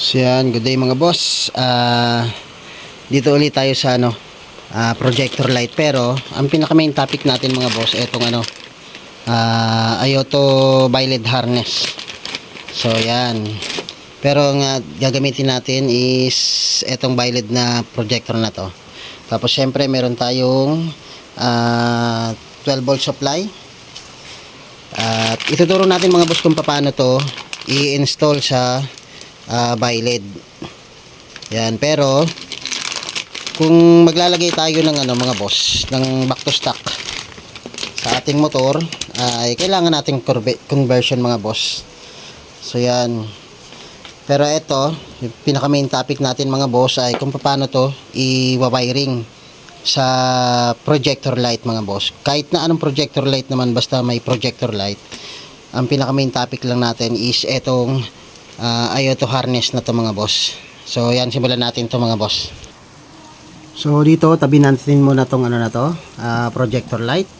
So yan, good day mga boss. Ah, dito ulit tayo sa ano, ah, projector light pero ang pinaka main topic natin mga boss etong ano, ah, Ayoto Biled harness. So yan. Pero nga gagamitin natin is etong Biled na projector na to. Tapos syempre meron tayong ah, 12 volt supply. At ituturo natin mga boss kung paano to i-install sa uh, Biled. Yan, pero kung maglalagay tayo ng ano mga boss, ng back to stock sa ating motor, ay kailangan nating conversion mga boss. So yan. Pero ito, yung pinaka main topic natin mga boss ay kung paano to i-wiring sa projector light mga boss. Kahit na anong projector light naman basta may projector light. Ang pinaka main topic lang natin is etong uh, Ayoto harness na to mga boss. So yan simulan natin to mga boss. So dito tabi natin muna tong ano na to, ah, projector light.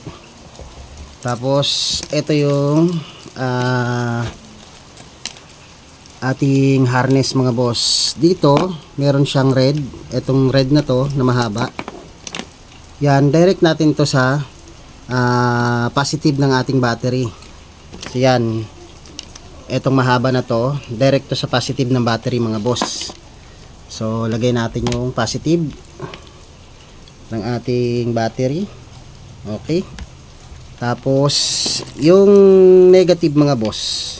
Tapos ito yung ah, ating harness mga boss. Dito meron siyang red, etong red na to na mahaba. Yan, direct natin to sa ah, positive ng ating battery. So yan, etong mahaba na to, direct to sa positive ng battery mga boss. So lagay natin yung positive ng ating battery. Okay. Tapos yung negative mga boss,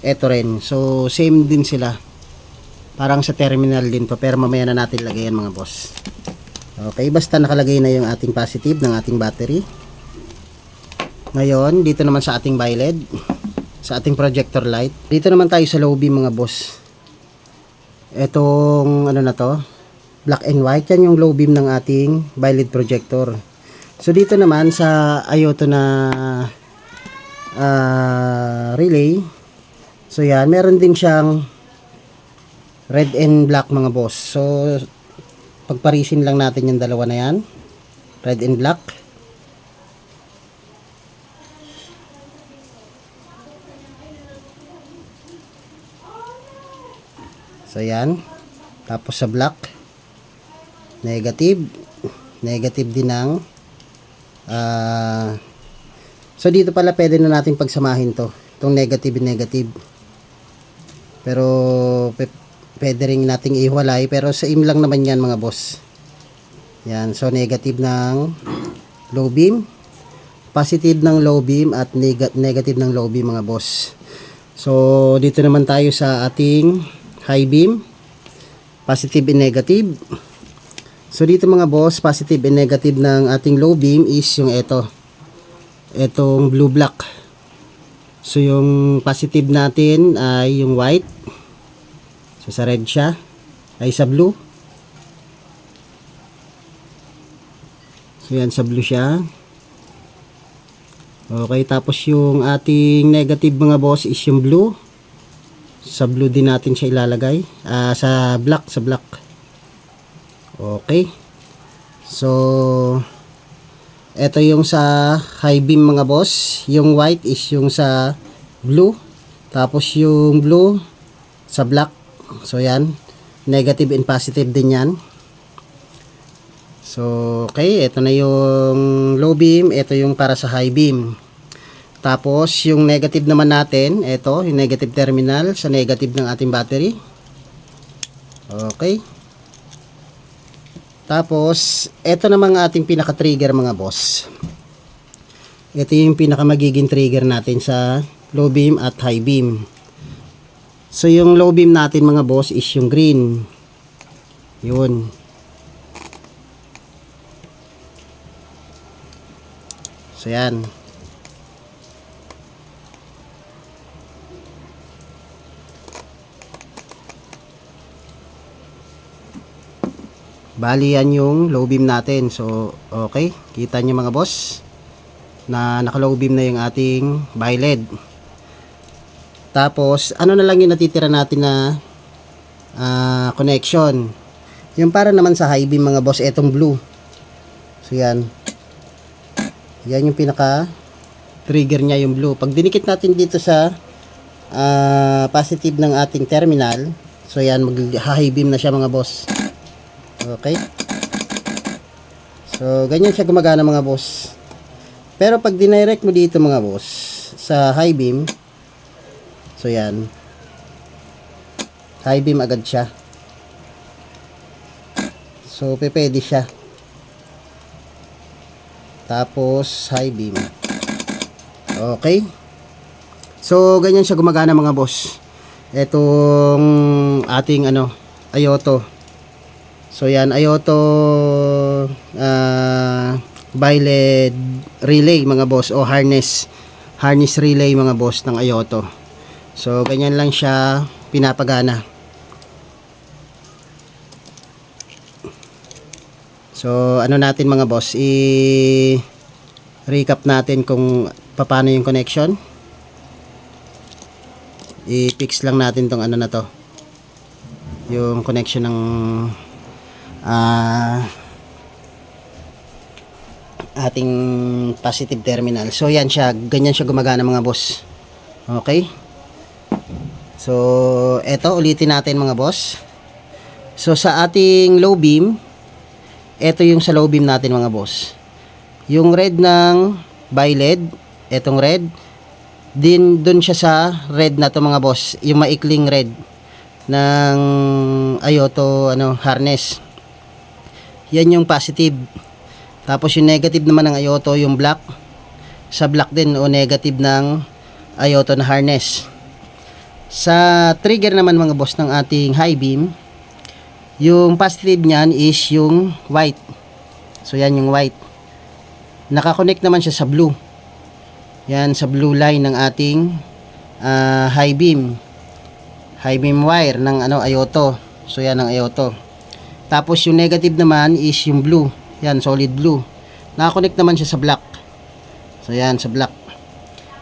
eto rin. So same din sila. Parang sa terminal din to, pero mamaya na natin lagayan mga boss. Okay, basta nakalagay na yung ating positive ng ating battery. Ngayon, dito naman sa ating biled, sa ating projector light. Dito naman tayo sa beam mga boss. Etong ano na to, black and white, yan yung low beam ng ating biled projector. So dito naman sa Ayoto na ah, relay, so yan, meron din siyang red and black mga boss. So pagparisin lang natin yung dalawa na yan, red and black. So yan. Tapos sa black negative negative din ng ah So dito pala pwede na natin pagsamahin to. Itong negative negative. Pero pe- pwede rin nating ihiwalay pero sa im lang naman yan mga boss. Yan, so negative ng low beam, positive ng low beam at neg- negative ng low beam mga boss. So dito naman tayo sa ating high beam, positive and negative. So dito mga boss, positive and negative ng ating low beam is yung ito. Etong blue black. So yung positive natin ay yung white. So sa red siya, ay sa blue. So yan sa blue siya. Okay, tapos yung ating negative mga boss is yung blue. Sa blue din natin siya ilalagay. Ah, sa black, sa black. Okay. So, ito yung sa high beam mga boss. Yung white is yung sa blue. Tapos yung blue sa black. So, yan. Negative and positive din yan. So, okay. Ito na yung low beam. Ito yung para sa high beam. Tapos, yung negative naman natin, ito, yung negative terminal sa negative ng ating battery. Okay. Tapos, ito namang ating pinaka-trigger mga boss. Ito yung pinaka magiging trigger natin sa low beam at high beam. So, yung low beam natin mga boss is yung green. Yun. So, yan. Bali yan yung low beam natin. So, okay. Kita nyo mga boss na naka-low beam na yung ating biled. Tapos, ano na lang yung natitira natin na ah, connection. Yung para naman sa high beam mga boss, etong blue. So, yan. Yan yung pinaka trigger niya yung blue. Pag dinikit natin dito sa ah, positive ng ating terminal, So yan, mag-high beam na siya mga boss. Okay. So, ganyan siya gumagana mga boss. Pero pag dinirect mo dito mga boss, sa high beam, so yan, high beam agad siya. So, pwede siya. Tapos, high beam. Okay. So, ganyan siya gumagana mga boss. Etong ating ano, Ayoto. So, yan, Ayoto uh, Biled relay mga boss o harness. Harness relay mga boss ng Ayoto. So, ganyan lang siya pinapagana. So, ano natin mga boss, i-recap natin kung paano yung connection. I-fix lang natin tong ano na to. Yung connection ng ah ating positive terminal. So, yan siya. Ganyan siya gumagana mga boss. Okay? So, eto ulitin natin mga boss. So, sa ating low beam, ito yung sa low beam natin mga boss. Yung red ng biled, etong red, din dun siya sa red na to mga boss, yung maikling red ng Ayoto ano harness. Yan yung positive. Tapos yung negative naman ng Ayoto, yung black. Sa black din o negative ng Ayoto na harness. Sa trigger naman mga boss ng ating high beam, yung positive niyan is yung white. So yan yung white. Nakakonect naman siya sa blue. Yan sa blue line ng ating ah, high beam. High beam wire ng ano Ayoto. So yan ang Ayoto. Tapos yung negative naman is yung blue. Yan solid blue. Nakakonect naman siya sa black. So yan sa black.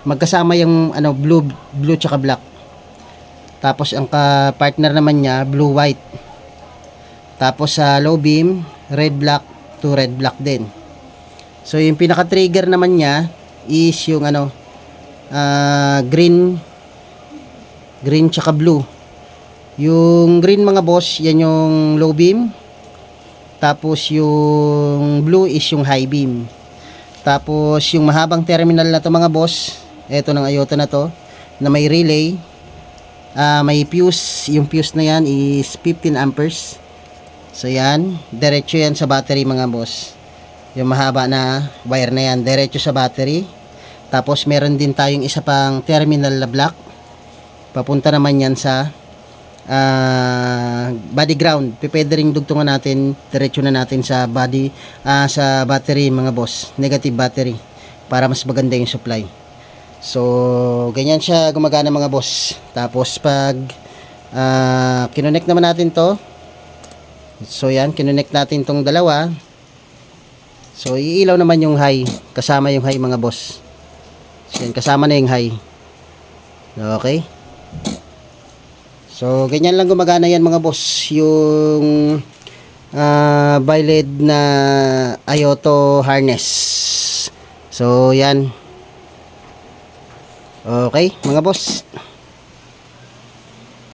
Magkasama yung ano blue blue tsaka black. Tapos ang partner naman niya blue white. Tapos sa low beam, red black to red black din. So yung pinaka trigger naman niya is yung ano ah, green green tsaka blue. Yung green mga boss, yan yung low beam. Tapos yung blue is yung high beam. Tapos yung mahabang terminal na to mga boss, eto ng Ayota na to, na may relay, ah may fuse, yung fuse na yan is 15 amperes. So yan, diretso yan sa battery mga boss. Yung mahaba na wire na yan, diretso sa battery. Tapos meron din tayong isa pang terminal na black. Papunta naman yan sa ah, body ground. Pwede ring dugtungan natin, diretso na natin sa body, ah, sa battery mga boss. Negative battery. Para mas maganda yung supply. So, ganyan siya gumagana mga boss. Tapos pag ah, kinonect naman natin to, So yan, kinonect natin tong dalawa. So iilaw naman yung high, kasama yung high mga boss. So yan, kasama na yung high. Okay? So ganyan lang gumagana yan mga boss, yung uh, biled na Ayoto harness. So yan. Okay, mga boss.